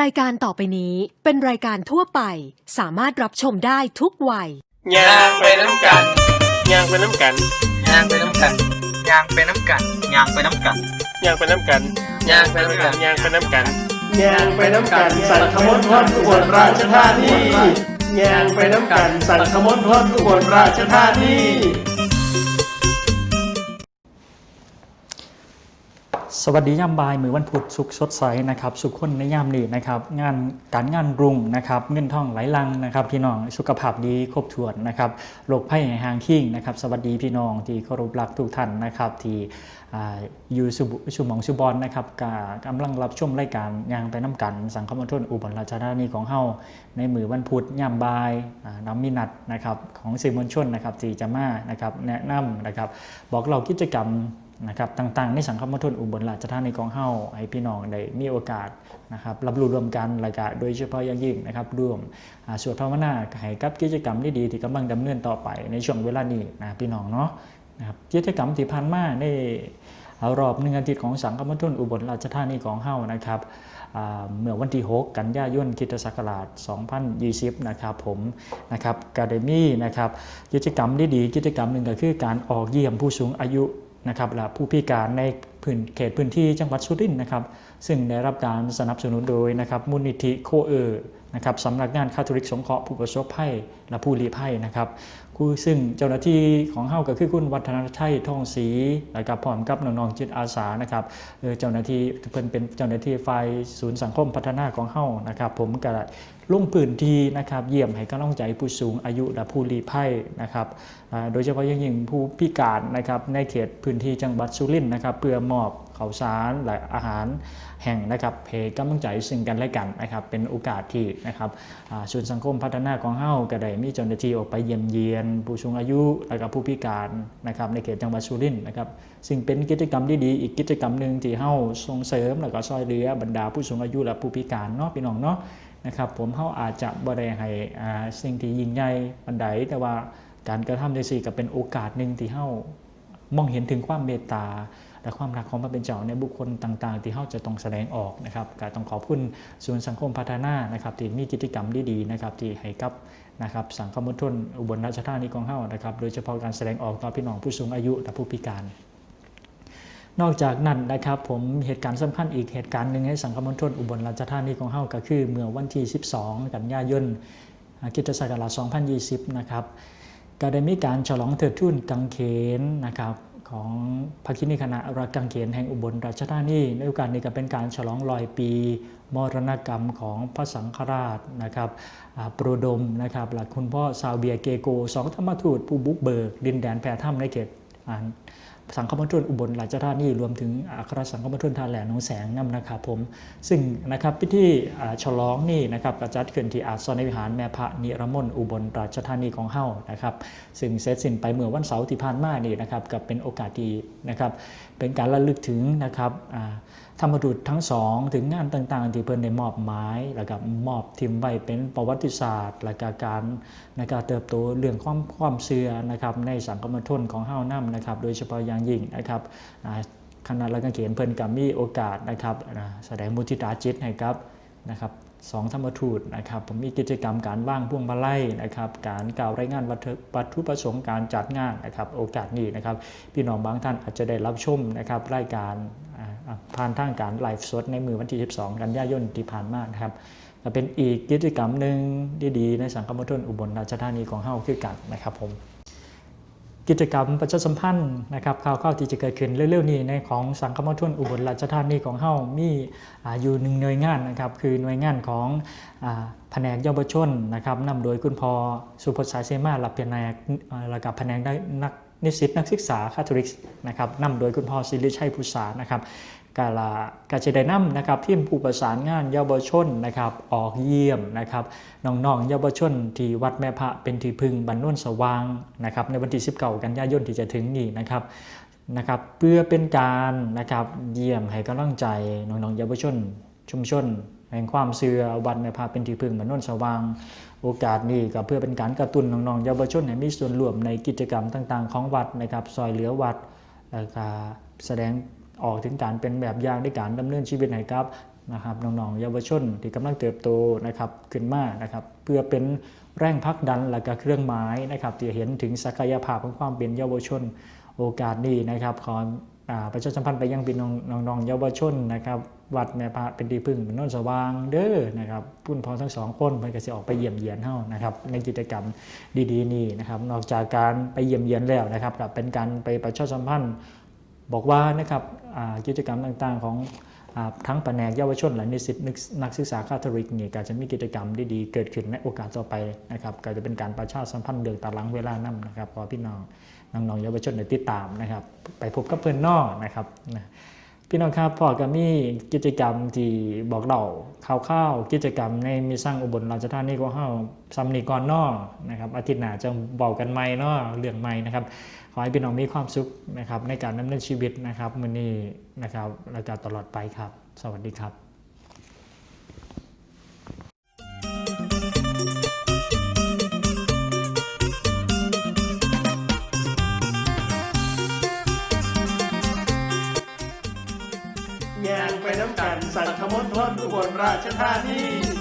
รายการต่อไปนี้เป็นรายการทั่วไป สามารถรับชมได้ทุกวัย ยางไปน้ำกันยางไปน้ำกันยางไปน้ำกันยางไปน้ำกันยางไปน้ำกันยางไปน้ำกันยางไปน้ำกันยางไปน้ำกันยางไปน้ำกันสันขมนทอดอุบลราชธานียางไปน้ำกันสันขมนทอดอุบลราชธานี สวัสดียามบ่ายมือวันพุธสุขสดใสนะครับสุขคนในยามนี้นะครับงานการงานรุ่งนะครับเงินทองไหลลังนะครับพี่น้องสุขภาพดีครบถ้วนนะครับโรคภัยห่างขิ้งนะครับสวัสดีพี่น้องที่เคารพรักทุกท่านนะครับที่อ่าอยู่สุบุสุหมองสุบอลนะครับกกำลังรับชมรายการยางไปน้ำกัน สังคมทนอุบลราชธานีของเฮาในมือวันพุธยามบ่ายน้ำมีนัดนะครับของสื่อมวลชนนะครับที่จะมานะครับแนะนำนะครับบอกเรากิจกรรม นะครับต่างๆในสังคมมณฑลอุบลราชธานีของเฮาให้พี่น้องได้มีโอกาสนะครับรับรู้รวมกันรายการโดยเฉพาะอย่างยิ่งนะครับร่วมสวดภาวนาให้กับกิจกรรมดีๆที่กำลังดำเนินต่อไปในช่วงเวลานี้นะพี่น้องเนาะนะครับกิจกรรมที่ผ่านมาในรอบหนึ่งอาทิตย์ของสังคมมณฑลอุบลราชธานีของเฮานะครับเมื่อวันที่ 6 กันยายนคิตศักราช 2020 นะครับผมนะครับกาเดมี่นะครับกิจกรรมดีๆกิจกรรมหนึ่งก็คือการออกเยี่ยมผู้สูงอายุ นะครับและผู้พิการในพื้นเขตพื้นที่จังหวัดสุรินทร์นะครับ ซึ่งได้รับการสนับสนุนโดยนะครับมูลนิธิโคเออร์นะครับสำนักงานคาทอลิกสงเคราะห์ผู้ประสบภัยและผู้ลี้ภัยนะครับคือซึ่งเจ้าหน้าที่ของเฮาก็คือคุณวัฒนชัยทองศรีและกับพร้อมกับน้องๆจิตอาสานะครับเออเจ้าหน้าที่เพิ่นเป็นเจ้าหน้าที่ฝ่ายศูนย์สังคมพัฒนาของเฮานะครับ ผมก็ได้ลงพื้นที่นะครับเยี่ยมให้กำลังใจผู้สูงอายุและผู้ลี้ภัยนะครับโดยเฉพาะอย่างยิ่งผู้พิการนะครับในเขตพื้นที่จังหวัดสุรินทร์นะครับเพื่อมอบข้าวสารและอาหารแห่งนะครับเพกำลังใจซึ่งกันและกันนะครับเป็นโอกาสที่นะครับอ่าศูนย์สังคมพัฒนาของเฮาก็ได้มีเจ้าหน้าที่ออกไปเยี่ยมเยียน ผู้สูงอายุและก็ผู้พิการนะครับในเขตจังหวัดสุรินทร์นะครับซึ่งเป็นกิจกรรมที่ดีอีกกิจกรรมหนึ่งที่เฮาส่งเสริมและก็ช่วยเหลือบรรดาผู้สูงอายุและผู้พิการเนาะพี่น้องเนาะนะครับผมเขาอาจจะบ่ได้ให้สิ่งที่ยิ่งใหญ่ปันใดแต่ว่าการกระทำในสี่ก็เป็นโอกาสหนึ่งที่เขามองเห็นถึงความเมตตา และความรักของพระเป็นเจ้าในบุคคลต่างๆ ที่เขาจะต้องแสดงออกนะครับก็ต้องขอบคุณศูนสังคมพัฒนานะครับที่มีกิจกรรมดีๆนะครับที่ให้กับนะครับสังคมมณฑลอุบลราชธานีของเฮานะครับโดยเฉพาะการแสดงออกต่อพี่น้องผู้สูงอายุและผู้พิการ นอกจากนั้นนะครับผมเหตุการณ์สำคัญอีกเหตุการณ์หนึ่งให้สังคมมณฑลอุบลราชธานีของเฮาก็คือเมื่อวันที่ 12 กันยายนอ่าคริสตศักราช2020 นะครับก็ได้มีการฉลองเถิดทุ่นกังเขนนะครับ ของภาคินีคณะรักกังเขียนแห่งอุบลราชธานีในโอกาสนี้ก็เป็นการฉลองลอยปี มรณกรรมของพระสังฆราชนะครับโปรดมนะครับหลักคุณพ่อซาวเบียเกโกสองธรรมทูตผู้บุกเบิก ดินแดนแพร่ถ้ำในเขตอ่า สังคมณฑลอุบลราชธานีรวมถึงอัครสังคมณฑลทาแหลหนองแสงนำนะครับผม ซึ่งนะครับพิธีฉลองนี่นะครับกระจัดขึ้นที่อาสนวิหารแม่พระนิรมนต์อุบลราชธานีของเฮานะครับซึ่งเสร็จสิ้นไปเมื่อวันเสาร์ที่ผ่านมานี่นะครับกับเป็นโอกาสดีนะครับเป็นการระลึกถึงนะครับธรรมดุษทั้งสองถึงงานต่างๆ ที่เพิ่นได้มอบหมายแล้วก็มอบทิมไว้เป็นประวัติศาสตร์ และก็การในการเติบโตเรื่องความความเชื่อนะครับในสังคมชนของเฮานํนะครับโดยเฉพาะอย่างยิ่งนะครับคณะรักเขียนเพิ่นก็มีโอกาสนะครับแสดงมุทิตาจิตให้กับนะครับสองธรรมทูตนะครับผมมีกิจกรรมการว่างพวงมาลัยนะครับการกล่าวรายงานวัตถุประสงค์การจัดงานนะครับโอกาสนี้นะครับพี่น้องบางท่านอาจจะได้รับชมนะครับรายการ ผ่านทางการไลฟ์สดในมือวันที่ 12 กันยายนที่ผ่านมานะครับก็เป็นอีกกิจกรรมหนึ่งดีๆในสังคมมณฑลอุบลราชธานีของเฮาคือกันนะครับผมกิจกรรมประชาสัมพันธ์นะครับข่าวๆที่จะเกิดขึ้นเร็วๆนี้ในของสังคมมณฑลอุบลราชธานีของเฮามีอยู่หนึ่งหน่วยงานนะครับคือหน่วยงานของแผนกเยาวชนนะครับนำโดยคุณพอสุพจน์สายเซมาหลับเป็นนายระกับแผนกได้นัก นิสิตนักศึกษาคาทอลิกนะครับนำโดยคุณพ่อศิริชัยพุษานะครับกาลากาเจไดนัมนะครับทีมผู้ประสานงานเยาวชนนะครับออกเยี่ยมนะครับน้องๆเยาวชนที่วัดแม่พระเป็นที่พึ่งบรรนวนสว่างนะครับในวันที่19กันยายนที่จะถึงนี้นะครับนะครับเพื่อเป็นการนะครับเยี่ยมให้กำลังใจน้องๆเยาวชนชุมชนแห่งความเสื่อวัดแม่พระเป็นที่พึ่งบรรนวนสว่าง โอกาสนี้ก็เพื่อเป็นการกระตุ้นน้องๆเยาวชนให้มีส่วนร่วมในกิจกรรมต่างๆ ของวัดนะครับซอยเหลือวัดแล้วก็แสดงออกถึงการเป็นแบบอย่างในการดำเนินชีวิตให้กับนะครับน้องๆเยาวชนที่กำลังเติบโตนะครับขึ้นมานะครับเพื่อเป็นแรงผลักดันและก็เครื่องหมายนะครับที่เห็นถึงศักยภาพของความเป็นเยาวชนโอกาสนี้นะครับขอ ประชาสัมพันธ์ไปยังพี่น้องน้องเยาวชนนะครับวัดแม่พระเป็นดีพึ่งเป็นโนนสว่างเด้อนะครับพุ่นพอทั้งสองคนมันก็จะออกไปเยี่ยมเยียนเฮานะครับในกิจกรรมดีๆนี่นะครับนอกจากการไปเยี่ยมเยียนแล้วนะครับก็เป็นการไปประชาสัมพันธ์บอกว่านะครับกิจกรรมต่างๆของ ทั้งแผนกเยาวชนและนิสิตนักศึกษาคาทอลิกนี่ก็จะมีกิจกรรมดีๆเกิดขึ้นในโอกาสต่อไปนะครับก็จะเป็นการประชาสัมพันธ์เดืองตารางเวลานั่นะครับพอพี่น้องน้องๆเยาวชนในติดตามนะครับ ไปพบกับเพื่อนนอกนะครับนะ พี่น้องครับพอก็มีกิจกรรมที่บอกเราข่าวๆกิจกรรมในมีสร้างอุบลราชธานีของเฮาซัมนีก่อนนอนะครับอาทิตย์หน้าจะบอกกันใหม่เนาะเรื่องใหม่นะครับขอให้พี่น้องมีความสุขนะครับในการดำเนินชีวิตนะครับมือนี้นะครับและก็ตลอดไปครับ สวัสดีครับ อุบลราชธานี